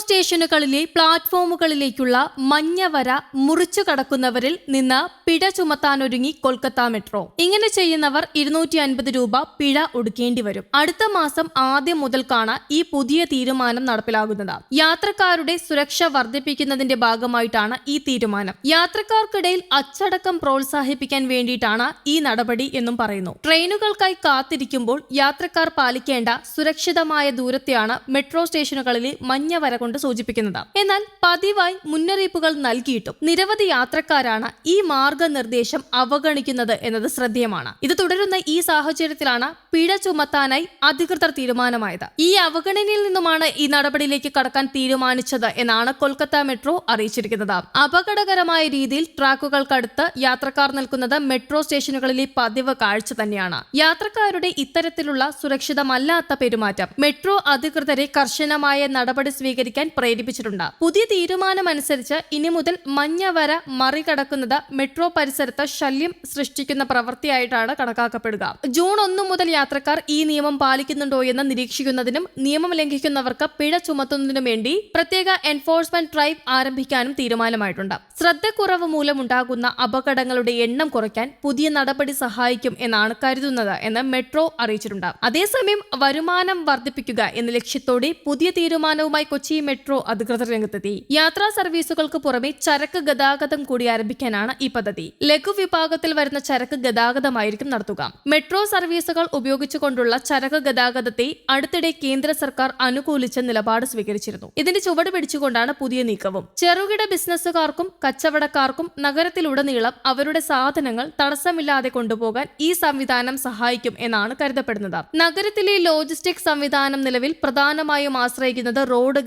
supposed സ്റ്റേഷനുകളിലെ പ്ലാറ്റ്ഫോമുകളിലേക്കുള്ള മഞ്ഞവര മുറിച്ചു കടക്കുന്നവരിൽ നിന്ന് പിഴ ചുമത്താനൊരുങ്ങി കൊൽക്കത്ത മെട്രോ. ഇങ്ങനെ ചെയ്യുന്നവർ ഇരുന്നൂറ്റി അൻപത് രൂപ പിഴ ഒടുക്കേണ്ടി വരും. അടുത്ത മാസം ആദ്യം മുതൽക്കാണ് ഈ പുതിയ തീരുമാനം നടപ്പിലാകുന്നത്. യാത്രക്കാരുടെ സുരക്ഷ വർദ്ധിപ്പിക്കുന്നതിന്റെ ഭാഗമായിട്ടാണ് ഈ തീരുമാനം. യാത്രക്കാർക്കിടയിൽ അച്ചടക്കം പ്രോത്സാഹിപ്പിക്കാൻ വേണ്ടിയിട്ടാണ് ഈ നടപടി എന്നും പറയുന്നു. ട്രെയിനുകൾക്കായി കാത്തിരിക്കുമ്പോൾ യാത്രക്കാർ പാലിക്കേണ്ട സുരക്ഷിതമായ ദൂരത്തെയാണ് മെട്രോ സ്റ്റേഷനുകളിലെ മഞ്ഞവര കൊണ്ട് സൂചിപ്പിക്കുന്നത് എന്നാൽ പതിവായി മുന്നറിയിപ്പുകൾ നൽകിയിട്ടും നിരവധി യാത്രക്കാരാണ് ഈ മാർഗനിർദ്ദേശം അവഗണിക്കുന്നത് എന്നത് ശ്രദ്ധേയമാണ്. ഇത് തുടരുന്ന ഈ സാഹചര്യത്തിലാണ് പിഴ ചുമത്താനായി അധികൃതർ തീരുമാനമായത്. ഈ അവഗണനയിൽ നിന്നുമാണ് ഈ നടപടിയിലേക്ക് കടക്കാൻ തീരുമാനിച്ചത് എന്നാണ് കൊൽക്കത്ത മെട്രോ അറിയിച്ചിരിക്കുന്നത്. അപകടകരമായ രീതിയിൽ ട്രാക്കുകൾക്കടുത്ത് യാത്രക്കാർ നിൽക്കുന്നത് മെട്രോ സ്റ്റേഷനുകളിലെ പതിവ് കാഴ്ച തന്നെയാണ്. യാത്രക്കാരുടെ ഇത്തരത്തിലുള്ള സുരക്ഷിതമല്ലാത്ത പെരുമാറ്റം മെട്രോ അധികൃതരെ കർശനമായ നടപടി സ്വീകരിക്കാൻ പ്രേരിപ്പിച്ചിട്ടുണ്ട്. പുതിയ തീരുമാനമനുസരിച്ച് ഇനി മുതൽ മഞ്ഞ വര മറികടക്കുന്നത് മെട്രോ പരിസരത്ത് ശല്യം സൃഷ്ടിക്കുന്ന പ്രവൃത്തിയായിട്ടാണ് കണക്കാക്കപ്പെടുക. ജൂൺ ഒന്ന് മുതൽ യാത്രക്കാർ ഈ നിയമം പാലിക്കുന്നുണ്ടോ എന്ന് നിരീക്ഷിക്കുന്നതിനും നിയമം ലംഘിക്കുന്നവർക്ക് പിഴ ചുമത്തുന്നതിനും വേണ്ടി പ്രത്യേക എൻഫോഴ്സ്മെന്റ് ഡ്രൈവ് ആരംഭിക്കാനും തീരുമാനമായിട്ടുണ്ട്. ശ്രദ്ധക്കുറവ് മൂലമുണ്ടാകുന്ന അപകടങ്ങളുടെ എണ്ണം കുറയ്ക്കാൻ പുതിയ നടപടി സഹായിക്കും എന്നാണ് കരുതുന്നത് എന്ന് മെട്രോ അറിയിച്ചിട്ടുണ്ട്. അതേസമയം വരുമാനം വർദ്ധിപ്പിക്കുക എന്ന ലക്ഷ്യത്തോടെ പുതിയ തീരുമാനവുമായി കൊച്ചി മെട്രോ അധികൃതർ രംഗത്തെത്തി. യാത്രാ സർവീസുകൾക്ക് പുറമെ ചരക്ക് ഗതാഗതം കൂടി ആരംഭിക്കാനാണ് ഈ പദ്ധതി. ലഘു വിഭാഗത്തിൽ വരുന്ന ചരക്ക് ഗതാഗതമായിരിക്കും നടത്തുക. മെട്രോ സർവീസുകൾ ഉപയോഗിച്ചുകൊണ്ടുള്ള ചരക്ക് ഗതാഗതത്തെ അടുത്തിടെ കേന്ദ്ര സർക്കാർ അനുകൂലിച്ച നിലപാട് സ്വീകരിച്ചിരുന്നു. ഇതിന്റെ ചുവട് പിടിച്ചുകൊണ്ടാണ് പുതിയ നീക്കവും. ചെറുകിട ബിസിനസ്സുകാർക്കും കച്ചവടക്കാർക്കും നഗരത്തിലുടനീളം അവരുടെ സാധനങ്ങൾ തടസ്സമില്ലാതെ കൊണ്ടുപോകാൻ ഈ സംവിധാനം സഹായിക്കും എന്നാണ് കരുതപ്പെടുന്നത്. നഗരത്തിലെ ലോജിസ്റ്റിക് സംവിധാനം നിലവിൽ പ്രധാനമായും ആശ്രയിക്കുന്നത് റോഡ്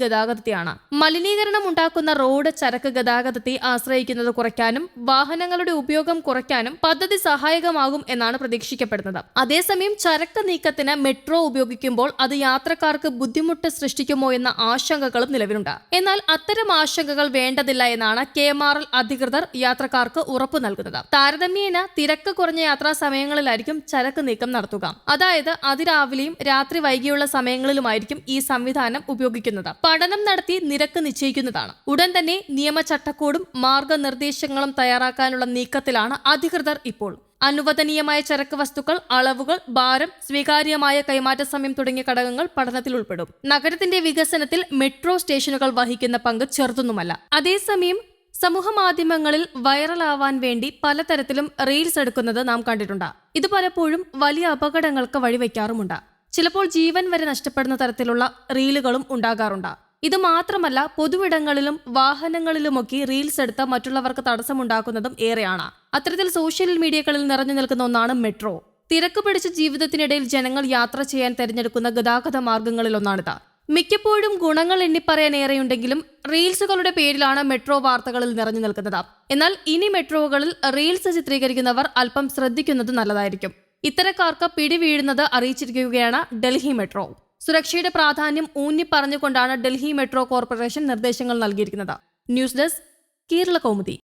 ഗതാഗതത്തെയാണ് മലിനീകരണം ഉണ്ടാക്കുന്ന റോഡ് ചരക്ക് ഗതാഗതത്തെ ആശ്രയിക്കുന്നത് കുറയ്ക്കാനും വാഹനങ്ങളുടെ ഉപയോഗം കുറയ്ക്കാനും പദ്ധതി സഹായകമാകും എന്നാണ് പ്രതീക്ഷിക്കപ്പെടുന്നത്. അതേസമയം ചരക്ക് നീക്കത്തിന് മെട്രോ ഉപയോഗിക്കുമ്പോൾ അത് യാത്രക്കാർക്ക് ബുദ്ധിമുട്ട് സൃഷ്ടിക്കുമോ എന്ന ആശങ്കകളും നിലവിലുണ്ട്. എന്നാൽ അത്തരം ആശങ്കകൾ വേണ്ടതില്ല എന്നാണ് കെ എം ആർ എൽ അധികൃതർ യാത്രക്കാർക്ക് ഉറപ്പു നൽകുന്നത്. താരതമ്യേന തിരക്ക് കുറഞ്ഞ യാത്രാ സമയങ്ങളിലായിരിക്കും ചരക്ക് നീക്കം നടത്തുക. അതായത് അതിരാവിലെയും രാത്രി വൈകിയുള്ള സമയങ്ങളിലുമായിരിക്കും ഈ സംവിധാനം ഉപയോഗിക്കുന്നത്. പഠനം നടത്തി നിരക്ക് നിശ്ചയിക്കുന്നതാണ്. ഉടൻ തന്നെ നിയമചട്ടക്കൂടും മാർഗനിർദ്ദേശങ്ങളും തയ്യാറാക്കാനുള്ള നീക്കത്തിലാണ് അധികൃതർ ഇപ്പോൾ. അനുവദനീയമായ ചരക്ക് വസ്തുക്കൾ അളവുകൾ ഭാരം സ്വീകാര്യമായ കൈമാറ്റ സമയം തുടങ്ങിയ ഘടകങ്ങൾ പഠനത്തിൽ ഉൾപ്പെടും. നഗരത്തിന്റെ വികസനത്തിൽ മെട്രോ സ്റ്റേഷനുകൾ വഹിക്കുന്ന പങ്ക് ചെറുതൊന്നുമല്ല. അതേസമയം സമൂഹ മാധ്യമങ്ങളിൽ വൈറലാവാൻ വേണ്ടി പലതരത്തിലും റീൽസ് എടുക്കുന്നത് നാം കണ്ടിട്ടുണ്ട്. ഇത് പലപ്പോഴും വലിയ അപകടങ്ങൾക്ക് വഴിവെക്കാറുമുണ്ട്. ചിലപ്പോൾ ജീവൻ വരെ നഷ്ടപ്പെടുന്ന തരത്തിലുള്ള റീലുകളും ഉണ്ടാകാറുണ്ട്. ഇത് മാത്രമല്ല പൊതുവിടങ്ങളിലും വാഹനങ്ങളിലുമൊക്കെ റീൽസ് എടുത്ത് മറ്റുള്ളവർക്ക് തടസ്സമുണ്ടാക്കുന്നതും ഏറെയാണ്. അത്തരത്തിൽ സോഷ്യൽ മീഡിയകളിൽ നിറഞ്ഞു നിൽക്കുന്ന ഒന്നാണ് മെട്രോ തിരക്ക് പിടിച്ച ജീവിതത്തിനിടയിൽ ജനങ്ങൾ യാത്ര ചെയ്യാൻ തിരഞ്ഞെടുക്കുന്ന ഗതാഗത മാർഗങ്ങളിലൊന്നാണിത് മിക്കപ്പോഴും ഗുണങ്ങൾ എണ്ണിപ്പറയാൻ ഏറെയുണ്ടെങ്കിലും റീൽസുകളുടെ പേരിലാണ് മെട്രോ വാർത്തകളിൽ നിറഞ്ഞു നിൽക്കുന്നത്. എന്നാൽ ഇനി മെട്രോകളിൽ റീൽസ് ചിത്രീകരിക്കുന്നവർ അല്പം ശ്രദ്ധിക്കുന്നത് നല്ലതായിരിക്കും. ഇത്തരക്കാർക്ക് പിടിവീഴുന്നത് അറിയിച്ചിരിക്കുകയാണ് ഡൽഹി മെട്രോ സുരക്ഷയുടെ പ്രാധാന്യം ഊന്നി പറഞ്ഞുകൊണ്ടാണ് ഡൽഹി മെട്രോ കോർപ്പറേഷൻ നിർദ്ദേശങ്ങൾ നൽകിയിരിക്കുന്നത്. News desk Kerala Kaumudi